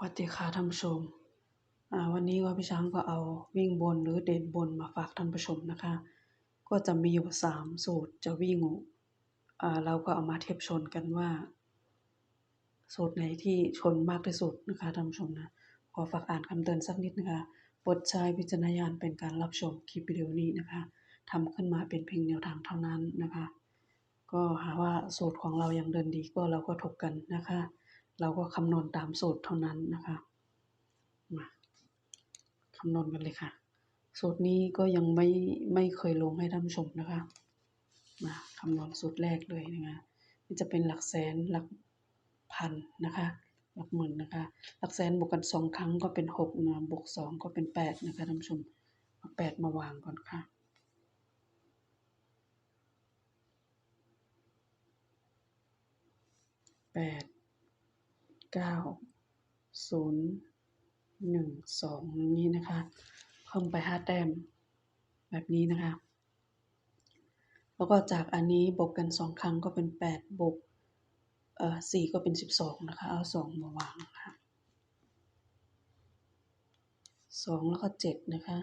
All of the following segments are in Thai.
วัสดีค่ะท่านผู้ชม วันนี้ก็พี่ช้างก็เอาวิ่งบนหรือเด่นบนมาฝากท่านผู้ชมนะคะ ก็จะมีอยู่สามสูตรจะวิ่งเราก็เอามาเทียบชนกันว่า สูตรไหนที่ชนมากที่สุดนะคะท่านผู้ชมนะขอฝากอ่านคำเตือนสักนิดนะคะโปรดใช้วิจารณญาณเป็นการรับชมคลิปวิดีโอนี้นะคะทำขึ้นมาเป็นเพียงแนวทางเท่านั้นนะคะ ก็หาว่าสูตรของเรายังเดินดีก็เราก็ถกกันนะคะ เราก็คำนวณตามสูตรเท่านั้นนะคะ มาคำนวณกันเลยค่ะ สูตรนี้ก็ยังไม่ไม่เคยลงให้ท่านชมนะคะ มาคำนวณสูตรแรกเลยนะคะนี่จะเป็นหลักแสนหลักพันนะคะ หลักหมื่นนะคะ หลักแสนบวกกันสองครั้งก็เป็นหกนะบวกสองก็เป็นแปดนะคะท่านชมเอาแปดมาวางก่อนค่ะแปด เก้าศูนย์หนึ่งสองนี้นะคะ เพิ่มไปห้าแต้มแบบนี้นะคะ แล้วก็จากอันนี้บวกกันสองครั้งก็เป็นแปดบวกเอ่อสี่ก็เป็นสิบสองนะคะ เอาสองมาวางค่ะสองแล้วก็เจ็ดนะคะ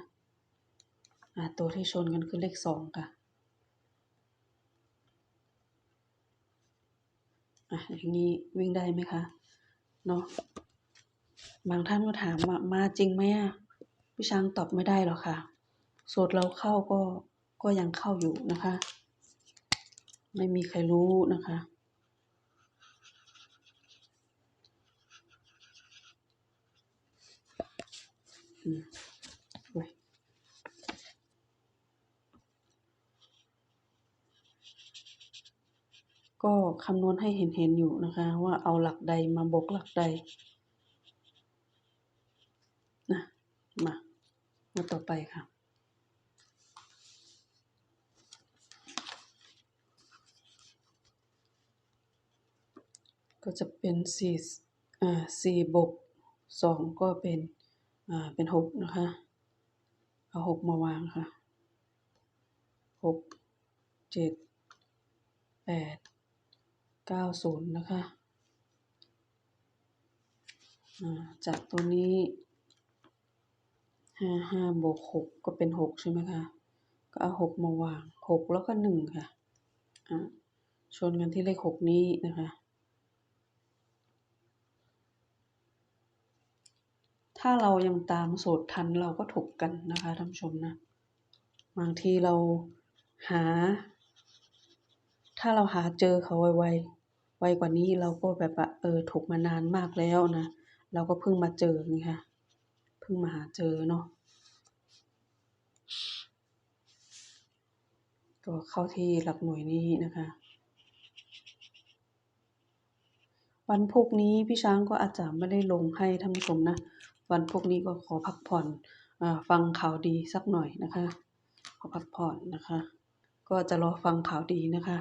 อ่าตัวที่ชนกันคือเลขสองค่ะอะอย่างนี้วิ่งได้ไหมคะ เนาะบางท่านก็ถามว่ามาจริงไหมอะพี่ช้างตอบไม่ได้หรอกค่ะสูตรเราเข้าก็ก็ยังเข้าอยู่นะคะ ไม่มีใครรู้นะคะอืมโอ้ย ก็คำนวณให้เห็นเห็นอยู่นะคะ ว่าเอาหลักใดมาบวกหลักใดนะมามาต่อไปค่ะก็จะเป็นสี่อ่าสี่บวกสองก็เป็นอ่าเป็นหกนะคะ เอาหกมาวางค่ะหกเจ็ดแปด เก้าศูนย์นะคะจากตัวนี้ห้าห้าบวกหกก็เป็นหกใช่ไหมคะก็เอาหกมาวางหกแล้วก็หนึ่งค่ะอ่าชนกันที่เลขหกนี้นะคะถ้าเรายังตามสูตรทันเราก็ถกกันนะคะท่านผู้ชมนะ บางทีเราหา ถ้าเราหาเจอเขาไว ไวกว่านี้เราก็แบบว่าเออถกมานานมากแล้วนะ เราก็เพิ่งมาเจอไงคะเพิ่งมาหาเจอเนาะก็เข้าที่หลักหน่วยนี้นะคะ วันพุกนี้พี่ช้างก็อาจจะไม่ได้ลงให้ท่านผู้ชมนะ วันพุกนี้ก็ขอพักผ่อนอฟังข่าวดีสักหน่อยนะคะ ขอพักผ่อนนะคะ ก็จะรอฟังข่าวดีนะคะ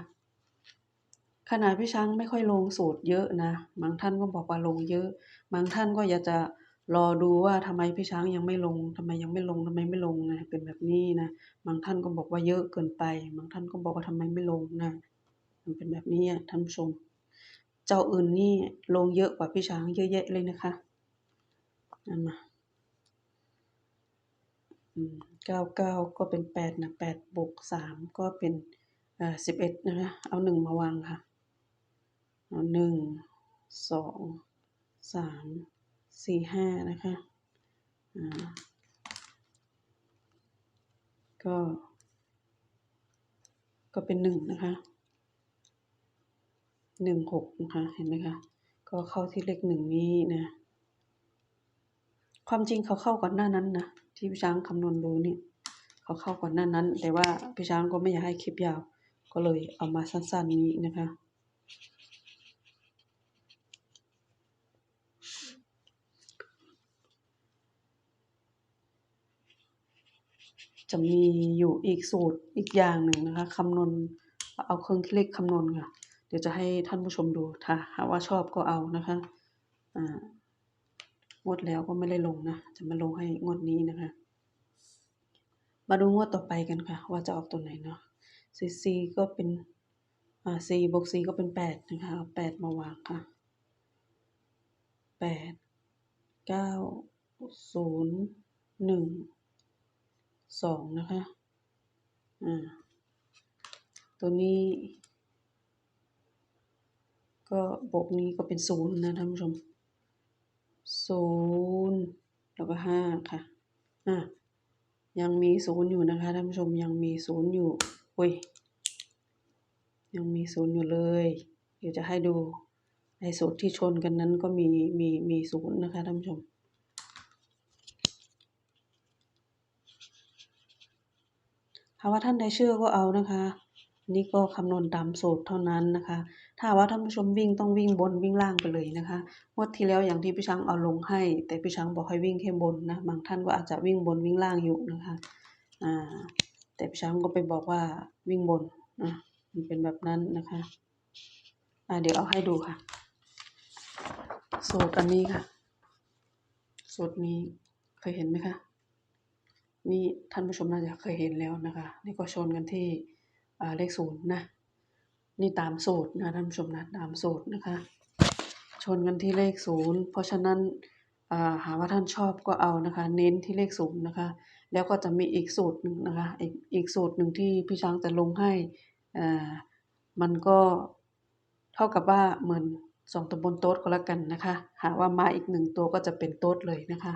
ขนาดพี่ช้างไม่ค่อยลงสูตรเยอะนะ บางท่านก็บอกว่าลงเยอะ บางท่านก็อยากจะรอดูว่าทำไมพี่ช้างยังไม่ลงทำไมยังไม่ลงทำไมไม่ลงนะเป็นแบบนี้นะ บางท่านก็บอกว่าเยอะเกินไป บางท่านก็บอกว่าทำไมไม่ลงนะ มันเป็นแบบนี้ท่านผู้ชม เจ้าอื่นนี่ลงเยอะกว่าพี่ช้างเยอะแยะเลยนะคะนั่นมาอืมเก้าเก้าก็เป็นแปดนะแปดบวกสามก็เป็นอ่อสิบเอ็ดนะคะเอาหนึ่งมาวางค่ะ หนึ่งสองสามสี่ห้านะคะก็ ก็เป็นหนึ่งนะคะหนึ่งหกนะคะเห็นไหมคะก็เข้าที่เลขหนึ่งนี้นะ ความจริงเขาเข้าก่อนหน้านั้นนะที่พี่ช้างคำนวณดูนี่เขาเข้าก่อนหน้านั้น แต่ว่าพี่ช้างก็ไม่อยากให้คลิปยาว ก็เลยเอามาสั้นๆนี้นะคะ จะมีอยู่อีกสูตรอีกอย่างหนึ่งนะคะคำนวณเอาเครื่องคิดเลขคำนวณค่ะ เดี๋ยวจะให้ท่านผู้ชมดูถ้าหากว่าชอบก็เอานะคะอ่างวดแล้วก็ไม่ได้ลงนะ จะมาลงให้งวดนี้นะคะ มาดูงวดต่อไปกันค่ะ ว่าจะออกตัวไหนเนาะซีซีก็เป็นอ่าซีบวกซีก็เป็นแปดนะคะเอาแปดมาวางค่ะแปดเก้าศูนย์หนึ่ง สองนะคะ อ่า ตัวนี้ ก็บวกนี้ก็เป็นศูนย์นะท่านผู้ชมศูนย์แล้วก็ห้าค่ะ อะยังมีศูนย์อยู่นะคะท่านผู้ชมยังมีศูนย์อยู่อุ้ย ยังมีศูนย์อยู่เลย เดี๋ยวจะให้ดูในสูตรที่ชนกันนั้นก็มีมีมีศูนย์นะคะท่านผู้ชม ถ้าว่าท่านใดเชื่อก็เอานะคะ นี่ก็คำนวณตามสูตรเท่านั้นนะคะ ถ้าว่าท่านผู้ชมวิ่งต้องวิ่งบนวิ่งล่างไปเลยนะคะงวดที่แล้วอย่างที่พี่ช้างเอาลงให้ แต่พี่ช้างบอกให้วิ่งแค่บนนะบางท่านก็อาจจะวิ่งบนวิ่งล่างอยู่นะคะอ่าแต่พี่ช้างก็ไปบอกว่าวิ่งบนนะมันเป็นแบบนั้นนะคะอ่าเดี๋ยวเอาให้ดูค่ะสูตรอันนี้ค่ะสูตรนี้เคยเห็นไหมคะ นี่ท่านผู้ชมน่าจะเคยเห็นแล้วนะคะ นี่ก็ชนกันที่เลขศูนย์นะ นี่ตามสูตรนะท่านผู้ชมนะตามสูตรนะคะ ชนกันที่เลขศูนย์เพราะฉะนั้นอ่าหาว่าท่านชอบก็เอานะคะ เน้นที่เลขศูนย์นะคะ แล้วก็จะมีอีกสูตรหนึ่งนะคะอีกอีกสูตรหนึ่งที่พี่ช้างจะลงให้อ่ามันก็เท่ากับว่าเหมือนสองตัวบนโต๊ดก็แล้วกันนะคะ หากว่ามาอีกหนึ่งตัวก็จะเป็นโต๊ดเลยนะคะ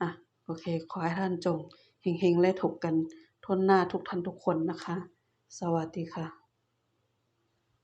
อะโอเคขอให้ท่านจง เฮงๆ และถูกกันทนหน้าทุกท่านทุกคนนะคะ สวัสดีค่ะ